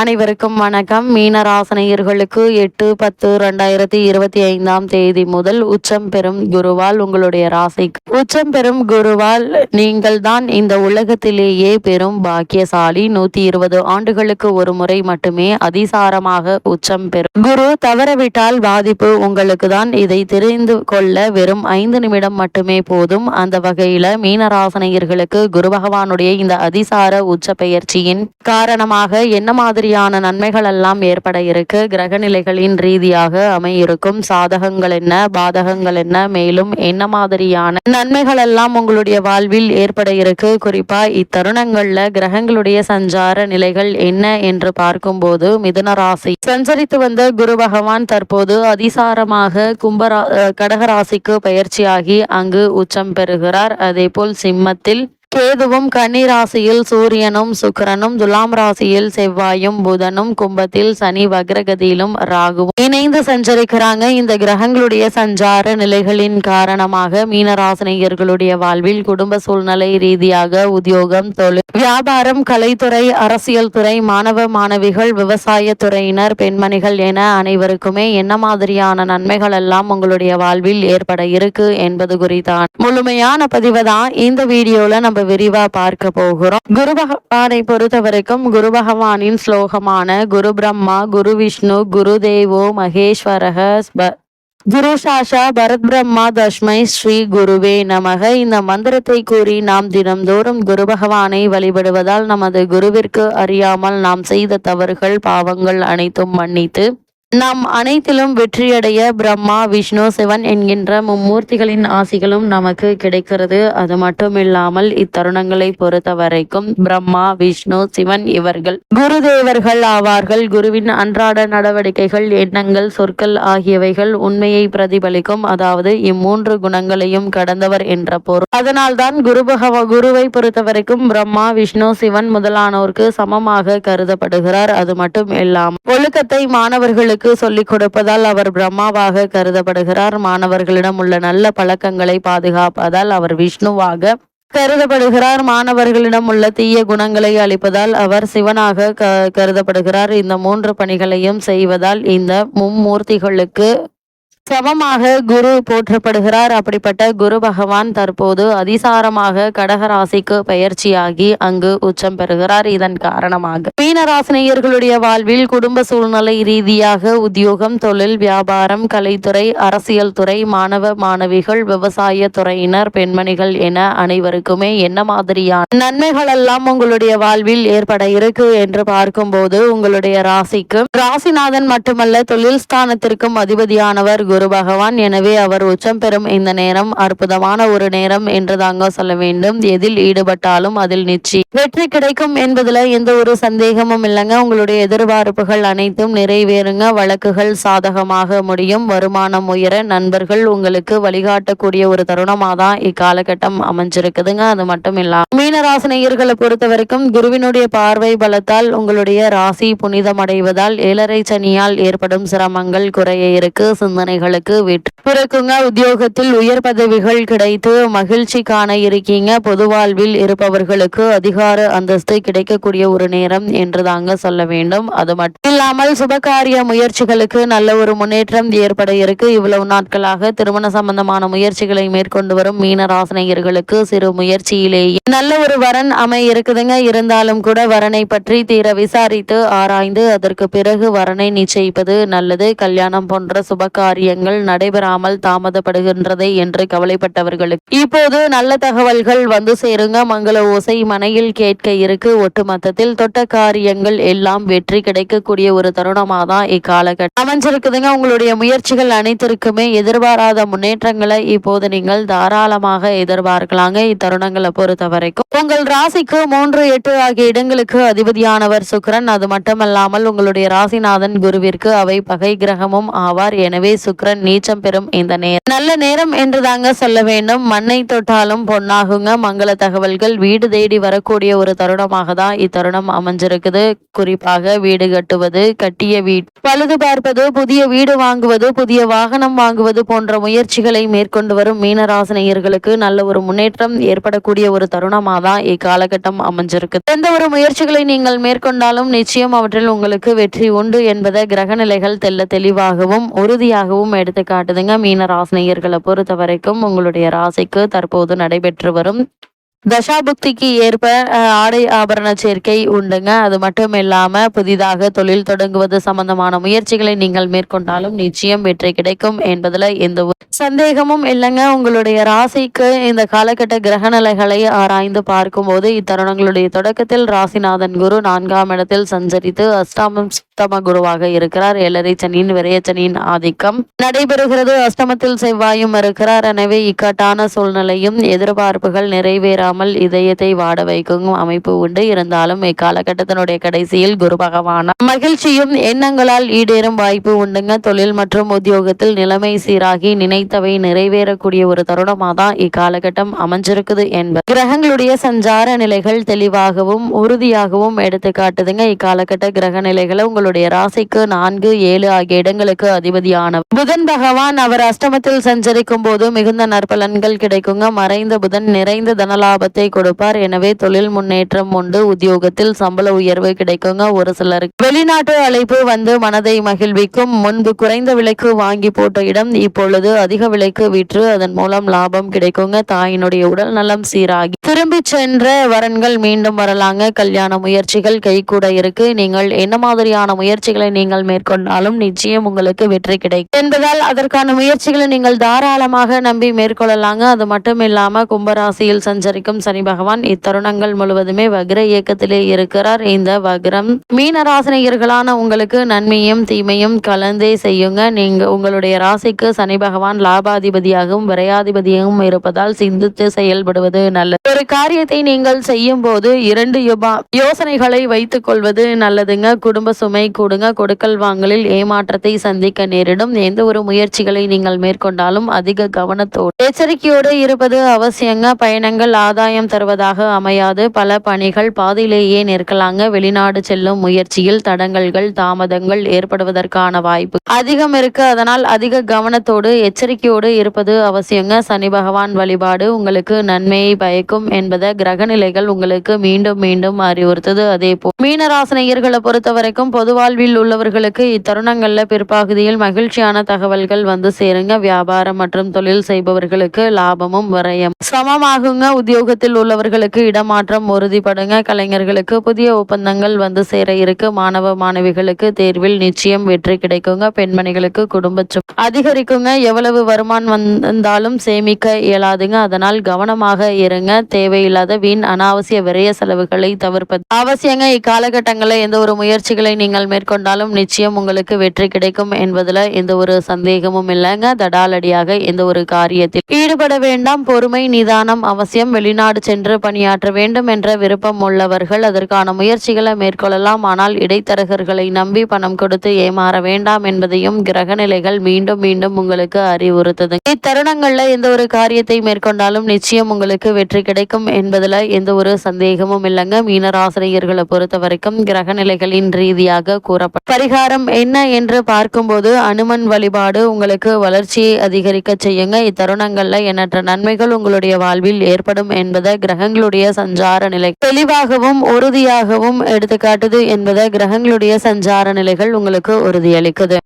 அனைவருக்கும் வணக்கம். மீனராசனையர்களுக்கு எட்டு பத்து ரெண்டாயிரத்தி இருபத்தி ஐந்தாம் தேதி முதல் உச்சம் பெறும் குருவால் உங்களுடைய ராசிக்கு உச்சம் பெறும் குருவால் நீங்கள் தான் இந்த உலகத்திலேயே பெரும் பாக்கியசாலி. நூத்தி இருபது ஆண்டுகளுக்கு ஒரு முறை மட்டுமே அதிசாரமாக உச்சம் பெறும். குரு தவறவிட்டால் பாதிப்பு உங்களுக்கு தான். இதை தெரிந்து கொள்ள வெறும் ஐந்து நிமிடம் மட்டுமே போதும். அந்த வகையில மீனராசனையர்களுக்கு குரு பகவானுடைய இந்த அதிசார உச்ச பெயர்ச்சியின் காரணமாக என்ன மாதிரி மாதிரியான நன்மைகள் எல்லாம் ஏற்பட இருக்கு. கிரக நிலைகளின் ரீதியாக அமையிருக்கும். சாதகங்கள் என்ன? பாதகங்கள் என்ன? மேலும் என்ன மாதிரியான நன்மைகள் எல்லாம் உங்களுடைய வாழ்வில் ஏற்பட இருக்கு? குறிப்பா இத்தருணங்கள்ல கிரகங்களுடைய சஞ்சார நிலைகள் என்ன என்று பார்க்கும்போது மிதுன ராசி. சஞ்சரித்து வந்த குரு பகவான் தற்போது அதிசாரமாக கும்பரா கடகராசிக்கு பயிற்சியாகி அங்கு உச்சம் பெறுகிறார். அதேபோல் சிம்மத்தில் கேதுவும் கன்னி ராசியில் சூரியனும் சுக்கரனும் துலாம் ராசியில் செவ்வாயும் புதனும் கும்பத்தில் சனி வக்ரகதியிலும் ராகுவும் இணைந்து சஞ்சரிக்கிறாங்க. இந்த கிரகங்களுடைய சஞ்சார நிலைகளின் காரணமாக மீனராசினியர்களுடைய வாழ்வில் குடும்ப சூழ்நிலை ரீதியாக உத்தியோகம் தொழில் வியாபாரம் கலைத்துறை அரசியல் துறை மாணவ மாணவிகள் விவசாய துறையினர் பெண்மணிகள் என அனைவருக்குமே என்ன மாதிரியான நன்மைகள் எல்லாம் உங்களுடைய வாழ்வில் ஏற்பட இருக்கு என்பது குறித்தான். முழுமையான பதிவு தான் இந்த வீடியோல நம்ம விரிவா பார்க்க போகிறோம். குரு பகவானை பொறுத்த வரைக்கும் குரு பகவானின் ஸ்லோகமான குரு பிரம்மா குரு விஷ்ணு குரு தேவோ மகேஸ்வரக ஸ்ப- குரு சாஷா பரத் பிரம்மா தஷ்மை ஸ்ரீ குருவே நமக. இந்த மந்திரத்தை கூறி நாம் தினம்தோறும் குரு பகவானை வழிபடுவதால் நமது குருவிற்கு அறியாமல் நாம் செய்த தவறுகள் பாவங்கள் அனைத்தும் மன்னித்து நாம் அனைத்திலும் வெற்றியடைய பிரம்மா விஷ்ணு சிவன் என்கின்ற மும்மூர்த்திகளின் ஆசிகளும் நமக்கு கிடைக்கிறது. அது மட்டும் இல்லாமல் இத்தருணங்களை பொறுத்த வரைக்கும் பிரம்மா விஷ்ணு சிவன் இவர்கள் குருதேவர்கள் ஆவார்கள். குருவின் அன்றாட நடவடிக்கைகள் எண்ணங்கள் சொற்கள் ஆகியவைகள் உண்மையை பிரதிபலிக்கும். அதாவது இம்மூன்று குணங்களையும் கடந்தவர் என்ற பொருள். அதனால்தான் குரு பகவ குருவை பொறுத்த வரைக்கும் பிரம்மா விஷ்ணு சிவன் முதலானோருக்கு சமமாக கருதப்படுகிறார். அது மட்டும் இல்லாமல் ஒழுக்கத்தை மாணவர்களுக்கு சொல்லிக் கொடுப்பதால் அவர் பிரம்மாவாக கருதப்படுகிறார். மாணவர்களிடம் உள்ள நல்ல பழக்கங்களை பாதுகாப்பதால் அவர் விஷ்ணுவாக கருதப்படுகிறார். மாணவர்களிடம் உள்ள தீய குணங்களை அளிப்பதால் அவர் சிவனாக க கருதப்படுகிறார். இந்த மூன்று பணிகளையும் செய்வதால் இந்த மும்மூர்த்திகளுக்கு சமமாக குரு போற்றப்படுகிறார். அப்படிப்பட்ட குரு பகவான் தற்போது அதிசாரமாக கடகராசிக்கு பயிற்சியாகி அங்கு உச்சம் பெறுகிறார். இதன் காரணமாக மீனராசினியர்களுடைய வாழ்வில் குடும்ப சூழ்நிலை ரீதியாக உத்தியோகம் தொழில் வியாபாரம் கலைத்துறை அரசியல் துறை மாணவ மாணவிகள் விவசாய துறையினர் பெண்மணிகள் என அனைவருக்குமே என்ன மாதிரியான நன்மைகள் எல்லாம் உங்களுடைய வாழ்வில் ஏற்பட இருக்கு என்று பார்க்கும்போது உங்களுடைய ராசிக்கு ராசிநாதன் மட்டுமல்ல தொழில் ஸ்தானத்திற்கும் அதிபதியானவர் குரு பகவான். எனவே அவர் உச்சம் பெறும் இந்த நேரம் அற்புதமான ஒரு நேரம் என்று தாங்க சொல்ல வேண்டும். எதில் ஈடுபட்டாலும் அதில் நிச்சயம். வெற்றி கிடைக்கும் என்பதுல எந்த ஒரு சந்தேகமும் இல்லைங்க. உங்களுடைய எதிர்பார்ப்புகள் அனைத்தும் நிறைவேறுங்க. வழக்குகள் சாதகமாக முடியும். வருமானம் உயர நண்பர்கள் உங்களுக்கு வழிகாட்டக்கூடிய ஒரு தருணமாக தான் இக்காலகட்டம் அமைஞ்சிருக்குதுங்க. அது மட்டும் இல்லாம மீனராசினியர்களை பொறுத்த வரைக்கும் குருவினுடைய பார்வை பலத்தால் உங்களுடைய ராசி புனிதமடைவதால் ஏழரை சனியால் ஏற்படும் சிரமங்கள் குறைய இருக்கு. சிந்தனைகள் வெற்றி பிறக்குங்க. உத்தியோகத்தில் உயர் பதவிகள் கிடைத்து மகிழ்ச்சி காண இருக்கீங்க. பொது வாழ்வில் இருப்பவர்களுக்கு அதிகார அந்தஸ்து கிடைக்கக்கூடிய ஒரு நேரம் என்று தாங்க சொல்ல வேண்டும். அது மட்டும் இல்லாமல் சுபகாரிய முயற்சிகளுக்கு நல்ல ஒரு முன்னேற்றம் ஏற்பட இருக்கு. இவ்வளவு நாட்களாக திருமண சம்பந்தமான முயற்சிகளை மேற்கொண்டு வரும் மீனராசனையர்களுக்கு சிறு முயற்சியிலேயே நல்ல ஒரு வரன் அமை இருக்குதுங்க. இருந்தாலும் கூட வரனை பற்றி தீர விசாரித்து ஆராய்ந்து அதற்கு பிறகு வரனை நிச்சயிப்பது நல்லது. கல்யாணம் போன்ற சுபகாரிய காரியங்கள் நடைபெறாமல் தாமதப்படுகின்றதே என்று கவலைப்பட்டவர்களுக்கு. இப்போது நல்ல தகவல்கள் வந்து சேருங்க. மங்கள ஓசை மனையில் கேட்க இருக்கு. ஒட்டுமொத்தத்தில் தொட்ட காரியங்கள் எல்லாம் வெற்றி கிடைக்கக்கூடிய ஒரு தருணமா தான் இக்காலகட்டம் அமைஞ்சிருக்குதுங்க. உங்களுடைய முயற்சிகள் அனைத்திற்குமே எதிர்பாராத முன்னேற்றங்களை இப்போது நீங்கள் தாராளமாக எதிர்பார்க்கலாங்க. இத்தருணங்களை பொறுத்த வரைக்கும் உங்கள் ராசிக்கு மூன்று எட்டு ஆகிய இடங்களுக்கு அதிபதியானவர் சுக்கரன். அது மட்டுமல்லாமல் உங்களுடைய ராசிநாதன் குருவிற்கு அவை பகை கிரகமும் ஆவார். எனவே சுக்கிரன் சுக்கரன் நீச்சம் பெறும் இந்த நேரம். நல்ல நேரம் என்று தாங்க சொல்ல வேண்டும். மண்ணை தொட்டாலும் பொன்னாகுங்க. மங்கள தகவல்கள். வீடு தேடி வரக்கூடிய ஒரு தருணமாக தான் இத்தருணம் அமைஞ்சிருக்குது. குறிப்பாக வீடு கட்டுவது கட்டிய வீடு பழுது பார்ப்பது புதிய வீடு வாங்குவது புதிய வாகனம் வாங்குவது போன்ற முயற்சிகளை மேற்கொண்டு வரும் மீனராசினியர்களுக்கு நல்ல ஒரு முன்னேற்றம் ஏற்படக்கூடிய ஒரு தருணமாக தான் இக்காலகட்டம் அமைஞ்சிருக்கு. எந்த ஒரு முயற்சிகளை நீங்கள் மேற்கொண்டாலும் நிச்சயம் அவற்றில் உங்களுக்கு வெற்றி உண்டு என்பதை கிரக நிலைகள் தெல்ல தெளிவாகவும் உறுதியாகவும் எடுத்து காட்டுதுங்க. மீன ராசினியர்களை பொறுத்த வரைக்கும் உங்களுடைய ராசிக்கு தற்போது நடைபெற்று வரும் தசாபுக்திக்கு ஏற்ப ஆடை ஆபரண சேர்க்கை உண்டுங்க. அது மட்டும் இல்லாமல் புதிதாக தொழில் தொடங்குவது சம்பந்தமான முயற்சிகளை நீங்கள் மேற்கொண்டாலும் நிச்சயம் வெற்றி கிடைக்கும் என்பதுல எந்த சந்தேகமும் இல்லைங்க. உங்களுடைய ராசிக்கு இந்த காலகட்ட கிரக நிலைகளை ஆராய்ந்து பார்க்கும்போது இத்தருணங்களுடைய தொடக்கத்தில் ராசிநாதன் குரு நான்காம் இடத்தில் சஞ்சரித்து அஷ்டாமம் சுத்தம குருவாக இருக்கிறார். ஏழரை சனியின் விரையச்சனியின் ஆதிக்கம் நடைபெறுகிறது. அஷ்டமத்தில் செவ்வாயும் இருக்கிறார். எனவே இக்கட்டான சூழ்நிலையும் எதிர்பார்ப்புகள் நிறைவேறாமல் இதயத்தை வாட வைக்கும் அமைப்பு உண்டு. இருந்தாலும் இக்காலகட்டத்தினுடைய கடைசியில் குரு பகவான மகிழ்ச்சியும் எண்ணங்களால் ஈடேறும் வாய்ப்பு உண்டுங்க. தொழில் மற்றும் உத்தியோகத்தில் நிலைமை சீராகி நினைத்தவை நிறைவேறக்கூடிய ஒரு தருணமாக தான் இக்காலகட்டம் அமைஞ்சிருக்குது என்பது கிரகங்களுடைய சஞ்சார நிலைகள் தெளிவாகவும் உறுதியாகவும் எடுத்து காட்டுதுங்க இக்காலகட்ட கிரக நிலைகளை உங்களுடைய ராசிக்கு நான்கு ஏழு ஆகிய இடங்களுக்கு அதிபதியான புதன் பகவான் அவர் அஷ்டமத்தில் சஞ்சரிக்கும் போது மிகுந்த நற்பலன்கள் கிடைக்குங்க. மறைந்த புதன் நிறைந்த தனலாப லாபத்தை கொடுப்பார். எனவே தொழில் முன்னேற்றம் உண்டு. உத்தியோகத்தில் சம்பள உயர்வு கிடைக்குங்க. ஒரு சிலருக்கு வெளிநாட்டு அழைப்பு வந்து மனதை மகிழ்விக்கும். முன்பு குறைந்த விலைக்கு வாங்கி போட்ட இடம் இப்பொழுது அதிக விலைக்கு விற்று அதன் மூலம் லாபம் கிடைக்குங்க. தாயினுடைய உடல் நலம் சீராகி திரும்பி சென்ற வரன்கள் மீண்டும் வரலாங்க. கல்யாண முயற்சிகள் கை கூட இருக்கு. நீங்கள் என்ன மாதிரியான முயற்சிகளை நீங்கள் மேற்கொண்டாலும் நிச்சயம் உங்களுக்கு வெற்றி கிடைக்கும். என்பதால் அதற்கான முயற்சிகளை நீங்கள் தாராளமாக நம்பி மேற்கொள்ளலாங்க. அது மட்டும் இல்லாம கும்பராசியில் சஞ்சரிக்கும் சனி பகவான் இத்தருணங்கள் முழுவதுமே வக்ர இயக்கத்திலே இருக்கிறார். இந்த வக்ரம் மீனராசினியர்களான உங்களுக்கு நன்மையும் தீமையும் கலந்தே செய்யுங்க. நீங்க உங்களுடைய ராசிக்கு சனி பகவான் லாபாதிபதியாகவும் விரையாதிபதியாகவும் இருப்பதால் சிந்தித்து செயல்படுவது நல்லது. ஒரு காரியத்தை நீங்கள் செய்யும் போது இரண்டு யோசனைகளை வைத்துக் கொள்வது நல்லதுங்க. குடும்ப சுமை கூடுங்க. கொடுக்கல் வாங்கலில் ஏமாற்றத்தை சந்திக்க நேரிடும். எந்த ஒரு முயற்சிகளை நீங்கள் மேற்கொண்டாலும் அதிக கவனத்தோடு எச்சரிக்கையோடு இருப்பது அவசியங்க. பயணங்கள் ஆதாயம் தருவதாக அமையாது. பல பணிகள் பாதியிலேயே நிற்கலாங்க. வெளிநாடு செல்லும் முயற்சியில் தடங்கல்கள் தாமதங்கள் ஏற்படுவதற்கான வாய்ப்பு அதிகம் இருக்கு. அதனால் அதிக கவனத்தோடு எச்சரிக்கையோடு இருப்பது அவசியங்க. சனி பகவான் வழிபாடு உங்களுக்கு நன்மையை பயக்கும் என்பதை கிரகநிலைகள் உங்களுக்கு மீண்டும் மீண்டும் அறிவுறுத்தது. அதே போல் மீனராசனையர்களை பொறுத்த வரைக்கும் பொது வாழ்வில் உள்ளவர்களுக்கு இத்தருணங்கள்ல பிற்பகுதியில் மகிழ்ச்சியான தகவல்கள் வந்து சேருங்க. வியாபாரம் மற்றும் தொழில் செய்பவர்களுக்கு லாபமும் விரயம். சமமாகுங்க. உத்தியோக உத்தியோகத்தில் உள்ளவர்களுக்கு இடமாற்றம் உறுதிப்படுங்க. கலைஞர்களுக்கு புதிய ஒப்பந்தங்கள் வந்து சேர இருக்கு. மாணவ மாணவிகளுக்கு தேர்வில் நிச்சயம் வெற்றி கிடைக்குங்க. பெண்மணிகளுக்கு குடும்ப அதிகரிக்குங்க. எவ்வளவு வருமானம் வந்தாலும் சேமிக்க இயலாதுங்க. அதனால் கவனமாக இருங்க. தேவையில்லாத வீண் அனாவசிய விரைய செலவுகளை தவிர்ப்பது அவசியங்க. இக்காலகட்டங்களில் எந்த ஒரு முயற்சிகளை நீங்கள் மேற்கொண்டாலும் நிச்சயம் உங்களுக்கு வெற்றி கிடைக்கும் என்பதுல எந்த ஒரு சந்தேகமும் இல்லைங்க. தடாலடியாக எந்த ஒரு காரியத்தில் ஈடுபட வேண்டாம். பொறுமை நிதானம் அவசியம். வெளி வெளிநாடு சென்று பணியாற்ற வேண்டும் என்ற விருப்பம் உள்ளவர்கள் அதற்கான முயற்சிகளை மேற்கொள்ளலாம். ஆனால் இடைத்தரகர்களை நம்பி பணம் கொடுத்து ஏமாற வேண்டாம் என்பதையும் கிரகநிலைகள் மீண்டும் மீண்டும் உங்களுக்கு அறிவுறுத்தது. இத்தருணங்கள்ல எந்த ஒரு காரியத்தை மேற்கொண்டாலும் நிச்சயம் உங்களுக்கு வெற்றி கிடைக்கும் என்பதில் எந்த ஒரு சந்தேகமும் இல்லைங்க. மீனராசிரியர்களை பொறுத்த வரைக்கும் கிரகநிலைகளின் ரீதியாக கூறப்படும் பரிகாரம் என்ன என்று பார்க்கும்போது அனுமன் வழிபாடு உங்களுக்கு வளர்ச்சியை அதிகரிக்க செய்யுங்க. இத்தருணங்கள்ல எண்ணற்ற நன்மைகள் உங்களுடைய வாழ்வில் ஏற்படும் என்பதை கிரகங்களுடைய சஞ்சார நிலை தெளிவாகவும் உறுதியாகவும் எடுத்துக்காட்டுது என்பதை கிரகங்களுடைய சஞ்சார நிலைகள் உங்களுக்கு உறுதியளிக்குது.